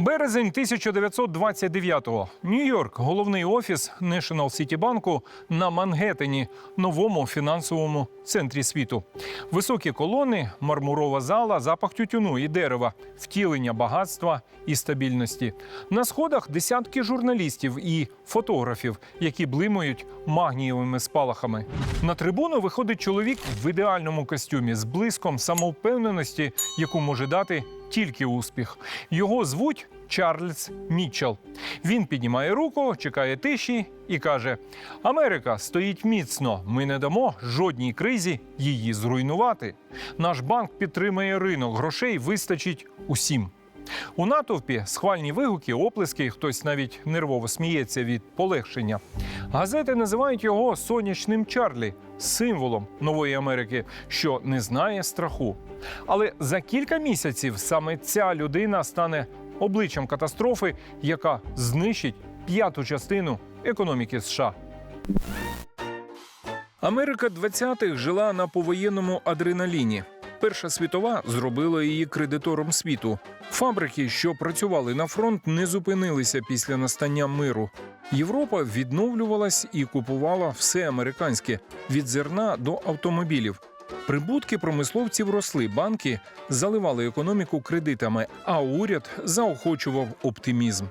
Березень 1929-го. Нью-Йорк, головний офіс National City банку на Мангеттені, новому фінансовому центрі світу. Високі колони, мармурова зала, запах тютюну і дерева, втілення багатства і стабільності. На сходах десятки журналістів і фотографів, які блимають магнієвими спалахами. На трибуну виходить чоловік в ідеальному костюмі з блиском самовпевненості, яку може дати тільки успіх. Його звуть Чарльз Мітчелл. Він піднімає руку, чекає тиші і каже: Америка стоїть міцно. Ми не дамо жодній кризі її зруйнувати. Наш банк підтримує ринок, грошей вистачить усім. У натовпі схвальні вигуки, оплески, хтось навіть нервово сміється від полегшення. Газети називають його сонячним Чарлі, символом нової Америки, що не знає страху. Але за кілька місяців саме ця людина стане обличчям катастрофи, яка знищить п'яту частину економіки США. Америка 20-х жила на повоєнному адреналіні. Перша світова зробила її кредитором світу. Фабрики, що працювали на фронт, не зупинилися після настання миру. Європа відновлювалась і купувала все американське від зерна до автомобілів. Прибутки промисловців росли, банки заливали економіку кредитами, а уряд заохочував оптимізм.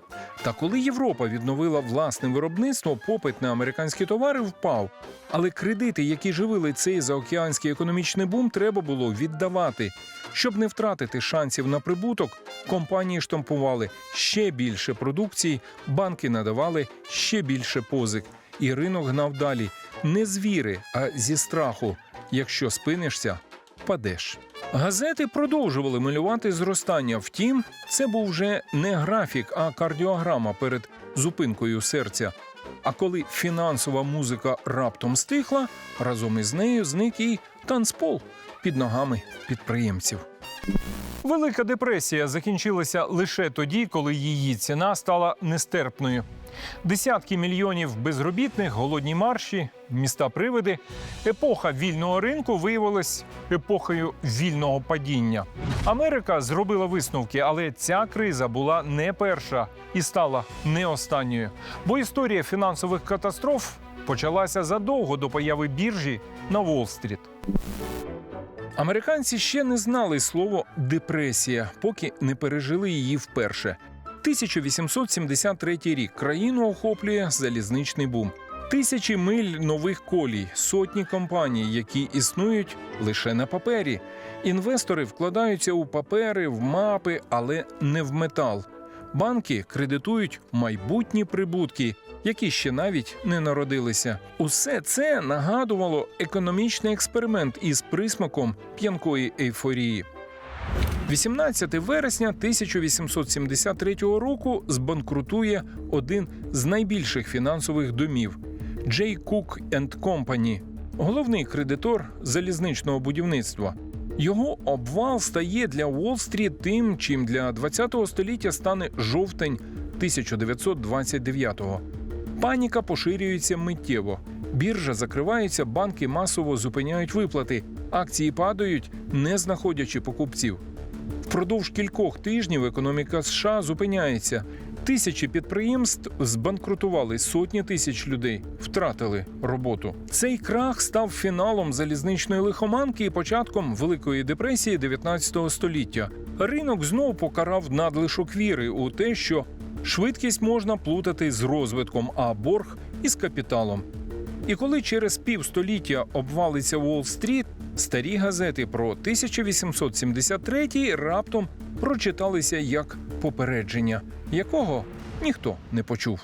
Та коли Європа відновила власне виробництво, попит на американські товари впав. Але кредити, які живили цей заокеанський економічний бум, треба було віддавати. Щоб не втратити шансів на прибуток, компанії штампували ще більше продукції, банки надавали ще більше позик. І ринок гнав далі не з віри, а зі страху. Якщо спинишся, впадеш. Газети продовжували малювати зростання. Втім, це був вже не графік, а кардіограма перед зупинкою серця. А коли фінансова музика раптом стихла, разом із нею зник і танцпол під ногами підприємців. Велика депресія закінчилася лише тоді, коли її ціна стала нестерпною. Десятки мільйонів безробітних, голодні марші, міста привиди. Епоха вільного ринку виявилась епохою вільного падіння. Америка зробила висновки, але ця криза була не перша і стала не останньою. Бо історія фінансових катастроф почалася задовго до появи біржі на Уолл-стріт. Американці ще не знали слово депресія, поки не пережили її вперше. 1873 рік країну охоплює залізничний бум. Тисячі миль нових колій, сотні компаній, які існують лише на папері. Інвестори вкладаються у папери, в мапи, але не в метал. Банки кредитують майбутні прибутки, які ще навіть не народилися. Усе це нагадувало економічний експеримент із присмаком п'янкої ейфорії. 18 вересня 1873 року збанкрутує один з найбільших фінансових домів Джей Кук Company, головний кредитор залізничного будівництва. Його обвал стає для Уолл-стріт тим, чим для 20-го століття стане жовтень 1929-го. Паніка поширюється миттєво. Біржа закривається, банки масово зупиняють виплати, акції падають, не знаходячи покупців. Впродовж кількох тижнів економіка США зупиняється. Тисячі підприємств збанкрутували, сотні тисяч людей втратили роботу. Цей крах став фіналом залізничної лихоманки і початком Великої депресії 19 століття. Ринок знов покарав надлишок віри у те, що швидкість можна плутати з розвитком, а борг із капіталом. І коли через півстоліття обвалиться Уолл-стріт, старі газети про 1873 раптом прочиталися як попередження, якого ніхто не почув.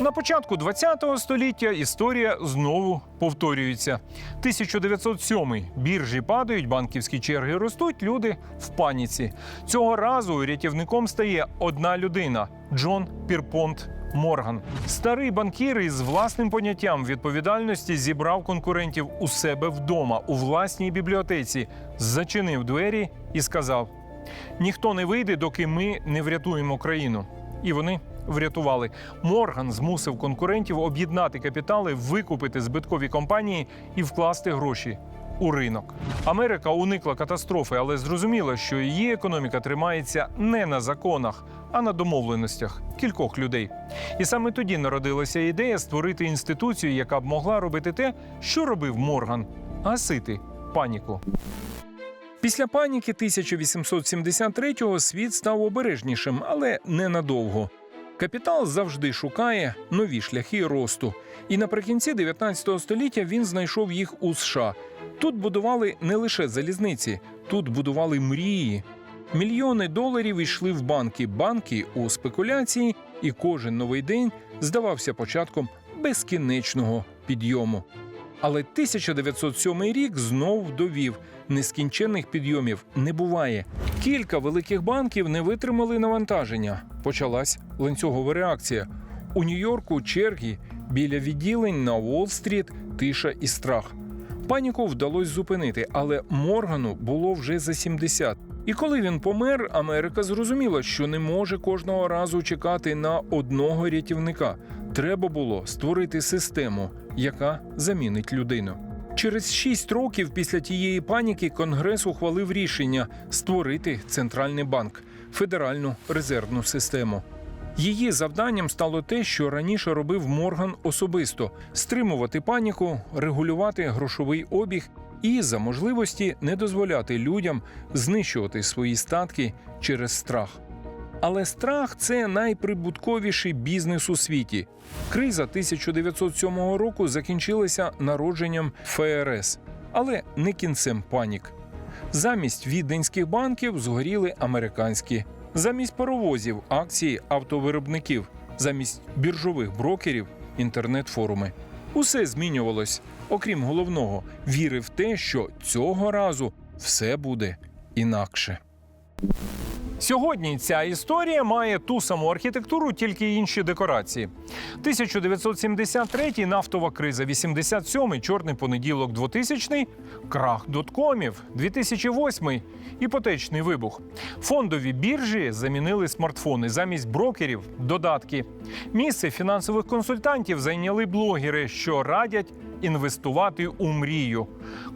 На початку ХХ століття історія знову повторюється. 1907 біржі падають, банківські черги ростуть, люди в паніці. Цього разу рятівником стає одна людина Джон Пірпонт Морган. Старий банкір із власним поняттям відповідальності зібрав конкурентів у себе вдома, у власній бібліотеці, зачинив двері і сказав: ніхто не вийде, доки ми не врятуємо країну. І вони врятували. Морган змусив конкурентів об'єднати капітали, викупити збиткові компанії і вкласти гроші. У ринок Америка уникла катастрофи, але зрозуміла, що її економіка тримається не на законах, а на домовленостях кількох людей. І саме тоді народилася ідея створити інституцію, яка б могла робити те, що робив Морган гасити паніку. Після паніки 1873-го світ став обережнішим, але ненадовго. Капітал завжди шукає нові шляхи росту. І наприкінці 19 століття він знайшов їх у США. Тут будували не лише залізниці, тут будували мрії. Мільйони доларів йшли в банки, банки у спекуляції, і кожен новий день здавався початком безкінечного підйому. Але 1907 рік знов довів нескінченних підйомів не буває. Кілька великих банків не витримали навантаження. Почалась ланцюгова реакція. У Нью-Йорку черги біля відділень на Уолл-стріт тиша і страх. Паніку вдалося зупинити, але Моргану було вже за 70. І коли він помер, Америка зрозуміла, що не може кожного разу чекати на одного рятівника. Треба було створити систему, яка замінить людину. Через шість років після тієї паніки Конгрес ухвалив рішення створити центральний банк Федеральну резервну систему. Її завданням стало те, що раніше робив Морган особисто: стримувати паніку, регулювати грошовий обіг і за можливості не дозволяти людям знищувати свої статки через страх. Але страх це найприбутковіший бізнес у світі. Криза 1907 року закінчилася народженням ФРС, але не кінцем панік. Замість віденських банків згоріли американські, замість паровозів акції автовиробників, замість біржових брокерів інтернет-форуми. Усе змінювалось, окрім головного, віри в те, що цього разу все буде інакше. Сьогодні ця історія має ту саму архітектуру, тільки інші декорації. 1973 нафтова криза, 87-й чорний понеділок, 2000-й крах доткомів, 2008-й іпотечний вибух. Фондові біржі замінили смартфони замість брокерів додатки. Місце фінансових консультантів зайняли блогери, що радять інвестувати у мрію.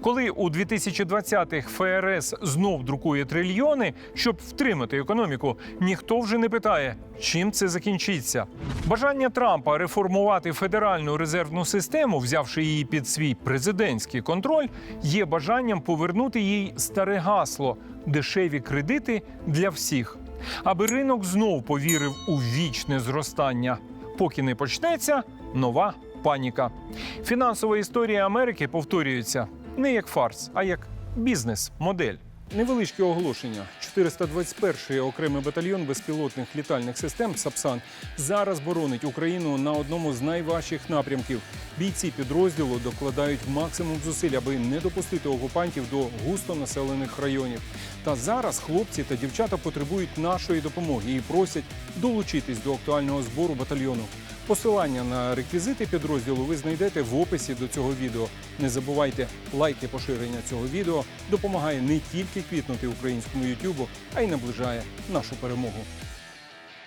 Коли у 2020-х ФРС знов друкує трильйони, щоб втримати економіку, ніхто вже не питає, чим це закінчиться. Бажання Трампа реформувати федеральну резервну систему, взявши її під свій президентський контроль, є бажанням повернути їй старе гасло дешеві кредити для всіх, аби ринок знов повірив у вічне зростання. Поки не почнеться нова паніка. Фінансова історія Америки повторюється не як фарс, а як бізнес-модель. Невеличке оголошення. 421-й окремий батальйон безпілотних літальних систем Сапсан зараз боронить Україну на одному з найважчих напрямків. Бійці підрозділу докладають максимум зусиль, аби не допустити окупантів до густонаселених районів. Та зараз хлопці та дівчата потребують нашої допомоги і просять долучитись до актуального збору батальйону. Посилання на реквізити підрозділу ви знайдете в описі до цього відео. Не забувайте, лайки поширення цього відео допомагає не тільки квітнути українському ютюбу, а й наближає нашу перемогу.